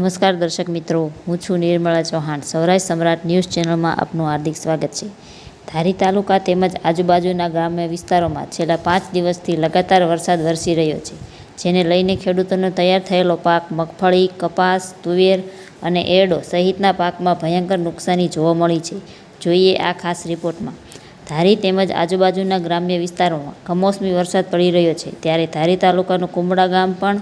નમસ્કાર દર્શક મિત્રો, હું છું નિર્મળા ચૌહાણ. સૌરાષ્ટ્ર સમ્રાટ ન્યૂઝ ચેનલમાં આપનું હાર્દિક સ્વાગત છે. ધારી તાલુકા તેમજ આજુબાજુના ગ્રામ્ય વિસ્તારોમાં છેલ્લા પાંચ દિવસથી લગાતાર વરસાદ વરસી રહ્યો છે, જેને લઈને ખેડૂતોનો તૈયાર થયેલો પાક મગફળી, કપાસ, તુવેર અને એરડો સહિતના પાકમાં ભયંકર નુકસાની જોવા મળી છે. જોઈએ આ ખાસ રિપોર્ટમાં. ધારી તેમજ આજુબાજુના ગ્રામ્ય વિસ્તારોમાં કમોસમી વરસાદ પડી રહ્યો છે, ત્યારે ધારી તાલુકાનું કુંબડા ગામ પણ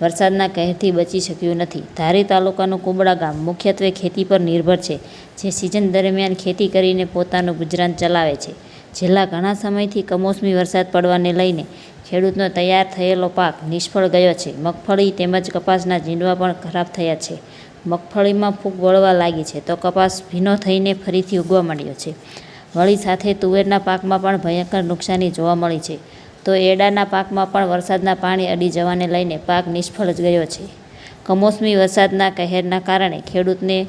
વરસાદના કહેરથી બચી શક્યું નથી. ધારી તાલુકાનું કુબડા ગામ મુખ્યત્વે ખેતી પર નિર્ભર છે, જે સિઝન દરમિયાન ખેતી કરીને પોતાનું ગુજરાન ચલાવે છે. છેલ્લા ઘણા સમયથી કમોસમી વરસાદ પડવાને લઈને ખેડૂતનો તૈયાર થયેલો પાક નિષ્ફળ ગયો છે. મગફળી તેમજ કપાસના જીંડવા પણ ખરાબ થયા છે. મગફળીમાં ફૂગ વળવા લાગી છે તો કપાસ ભીનો થઈને ફરીથી ઉગવા માંડ્યો છે. વળી સાથે તુવેરના પાકમાં પણ ભયંકર નુકસાની જોવા મળી છે. તો એડાના પાકમાં પણ વરસાદના પાણી અડી જવાને લઈને પાક નિષ્ફળ જ ગયો છે. કમોસમી વરસાદના કહેરના કારણે ખેડૂતને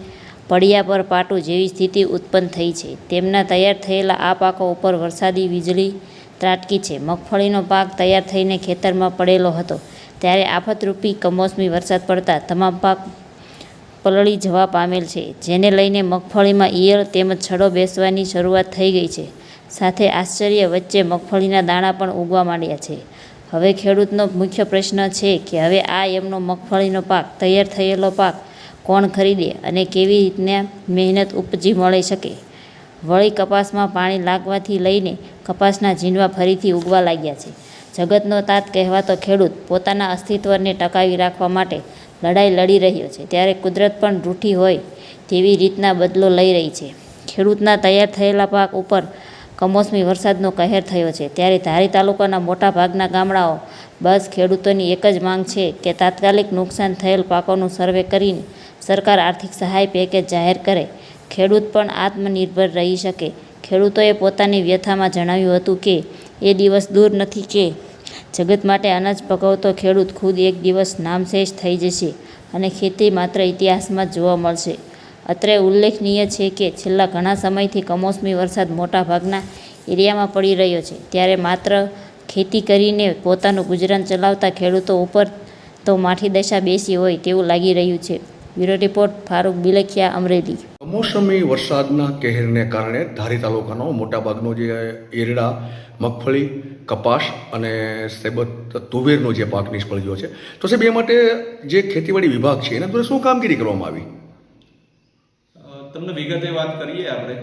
પડિયા પર પાટું જેવી સ્થિતિ ઉત્પન્ન થઈ છે. તેમના તૈયાર થયેલા આ પાકો ઉપર વરસાદી વીજળી ત્રાટકી છે. મગફળીનો પાક તૈયાર થઈને ખેતરમાં પડેલો હતો. ત્યારે આફતરૂપી કમોસમી વરસાદ પડતા તમામ પાક પલળી જવા પામેલ છે. જેને લઈને મગફળીમાં ઈયળ તેમજ છડો બેસવાની શરૂઆત થઈ ગઈ છે. સાથે આશ્ચર્ય વચ્ચે મગફળીના દાણા પણ ઉગવા માંડ્યા છે. હવે ખેડૂતનો મુખ્ય પ્રશ્ન છે કે હવે આ એમનો મગફળીનો પાક, તૈયાર થયેલો પાક કોણ ખરીદે અને કેવી રીતના મહેનત ઉપજી મળી શકે? વળી કપાસમાં પાણી લાગવાથી લઈને કપાસના ઝીંડવા ફરીથી ઉગવા લાગ્યા છે. જગતનો તાત કહેવાતો ખેડૂત પોતાના અસ્તિત્વને ટકાવી રાખવા માટે લડાઈ લડી રહ્યો છે. ત્યારે કુદરત પણ રૂઠી હોય તેવી રીતના બદલો લઈ રહી છે. ખેડૂતના તૈયાર થયેલા પાક ઉપર કમોસમી વરસાદનો કહેર થયો છે. ત્યારે ધારી તાલુકાના મોટા ભાગના ગામડાઓ બસ ખેડૂતોની એક જ માંગ છે કે તાત્કાલિક નુકસાન થયેલ પાકોનું સર્વે કરીને સરકાર આર્થિક સહાય પેકેજ જાહેર કરે. ખેડૂત પણ આત્મનિર્ભર રહી શકે. ખેડૂતોએ પોતાની વ્યથામાં જણાવ્યું હતું કે, એ દિવસ દૂર નથી કે જગત માટે અનાજ પકવતો ખેડૂત ખુદ એક દિવસ નામશેષ થઈ જશે અને ખેતી માત્ર ઇતિહાસમાં જ જોવા મળશે. અત્રે ઉલ્લેખનીય છે કે છેલ્લા ઘણા સમયથી કમોસમી વરસાદ મોટા ભાગના એરિયામાં પડી રહ્યો છે. ત્યારે માત્ર ખેતી કરીને પોતાનું ગુજરાન ચલાવતા ખેડૂતો ઉપર તો માઠી દશા બેસી હોય તેવું લાગી રહ્યું છે. Bureau report, Farooq Bilakhiya, Amreli. કમોસમી વરસાદના કહેરને કારણે ધારી તાલુકાનો મોટાભાગનો જે એરડા, મગફળી, કપાસ અને સેબત, તુવેરનો જે પાક નિષ્ફળ ગયો છે. તો સાહેબ, એ માટે જે ખેતીવાડી વિભાગ છે, એના દ્વારા શું કામગીરી કરવામાં આવી? તમને વિગતે વાત કરીએ આપણે,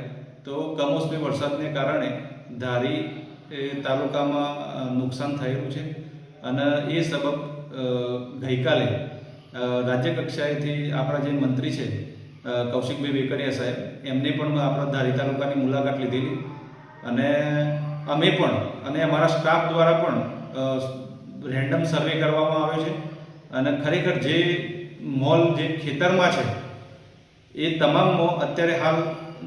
તો કમોસમી વરસાદને કારણે ધારી તાલુકામાં નુકસાન થયેલું છે. અને એ સબબ ગઈકાલે રાજ્ય કક્ષાએથી આપણા જે મંત્રી છે કૌશિકભાઈ વેકરિયા સાહેબ, એમને પણ આપણા ધારી તાલુકાની મુલાકાત લીધેલી. અને અમે પણ, અને અમારા સ્ટાફ દ્વારા પણ રેન્ડમ સર્વે કરવામાં આવ્યો છે. અને ખરેખર જે મોલ જે ખેતરમાં છે એ તમામમાં અત્યારે હાલ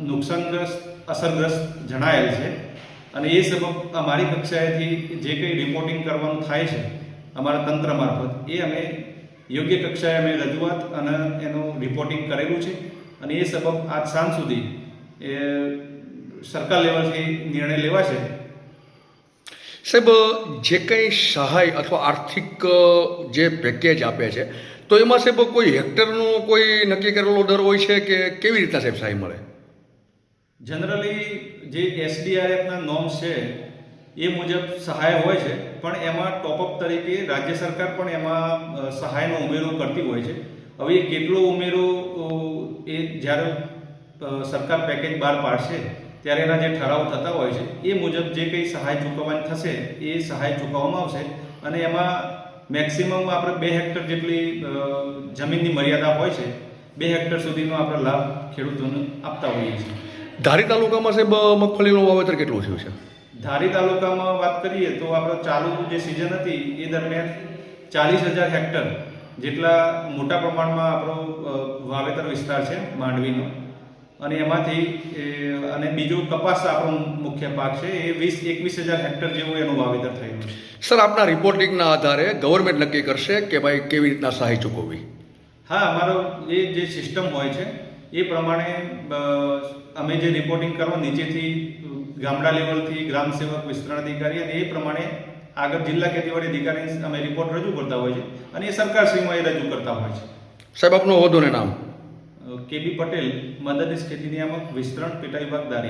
નુકસાનગ્રસ્ત, અસરગ્રસ્ત જણાયેલ છે. અને એ સબબ અમારી કક્ષાએથી જે કંઈ રિપોર્ટિંગ કરવાનું થાય છે અમારા તંત્ર મારફત, એ અમે યોગ્ય કક્ષાએ અમે રજૂઆત અને એનું રિપોર્ટિંગ કરેલું છે. અને એ સબબ આજ સાંજ સુધી, એ સરકાર લેવલથી નિર્ણય લેવાશે. સાહેબ, જે કંઈ સહાય અથવા આર્થિક જે પેકેજ આપે છે તો એમાં સાહેબ કોઈ હેક્ટરનો કોઈ નક્કી કરેલો દર હોય છે કે કેવી રીતના સાહેબ સહાય મળે? જનરલી જે એસડીઆરએફના નોર્મ્સ છે, એ મુજબ સહાય હોય છે, પણ એમાં ટોપઅપ તરીકે રાજ્ય સરકાર પણ એમાં સહાયનો ઉમેરો કરતી હોય છે. હવે એ કેટલો ઉમેરો એ જ્યારે સરકાર પેકેજ બહાર પાડશે, ત્યારે એના જે ઠરાવ થતા હોય છે, એ મુજબ જે કંઈ સહાય ચૂકવવાની થશે, એ સહાય ચૂકવવામાં આવશે, અને એમાં મેક્સિમમ આપણે બે હેક્ટર જેટલી જમીનની મર્યાદા હોય છે બે હેક્ટર સુધીનો આપણે લાભ ખેડૂતોને આપતા હોઈએ છીએ. ધારી તાલુકામાં સાહેબ મગફળીનું વાવેતર કેટલું થયું છે? ધારી તાલુકામાં વાત કરીએ તો આપણે ચાલુ જે સિઝન હતી એ દરમિયાન ચાલીસ હજાર હેક્ટર જેટલા મોટા પ્રમાણમાં આપણો વાવેતર વિસ્તાર છે માંડવીનો. અને એમાંથી અને બીજું કપાસ આપણો મુખ્ય પાક છે એ વીસ એકવીસ હજાર હેક્ટર જેવું એનું વાવેતર થયું છે. સર આપના રિપોર્ટિંગના આધારે ગવર્મેન્ટ નક્કી કરશે કે ભાઈ કેવી રીતના સહાય ચૂકવવી? હા અમારો એ જે સિસ્ટમ હોય છે એ પ્રમાણે અમે જે રિપોર્ટિંગ કરવા નીચેથી ગામડા લેવલથી ગ્રામ સેવક વિસ્તરણ અધિકારી અને એ પ્રમાણે આગળ જિલ્લા ખેતીવાડી અધિકારી અમે રિપોર્ટ રજૂ કરતા હોય છે અને એ સરકારશ્રીમાં એ રજૂ કરતા હોય છે. સાહેબ આપનું હોદ્દો ને નામ? કે બી પટેલ મદદનીશ ખેતી નિયામક વિસ્તરણ પેટા વિભાગ દારી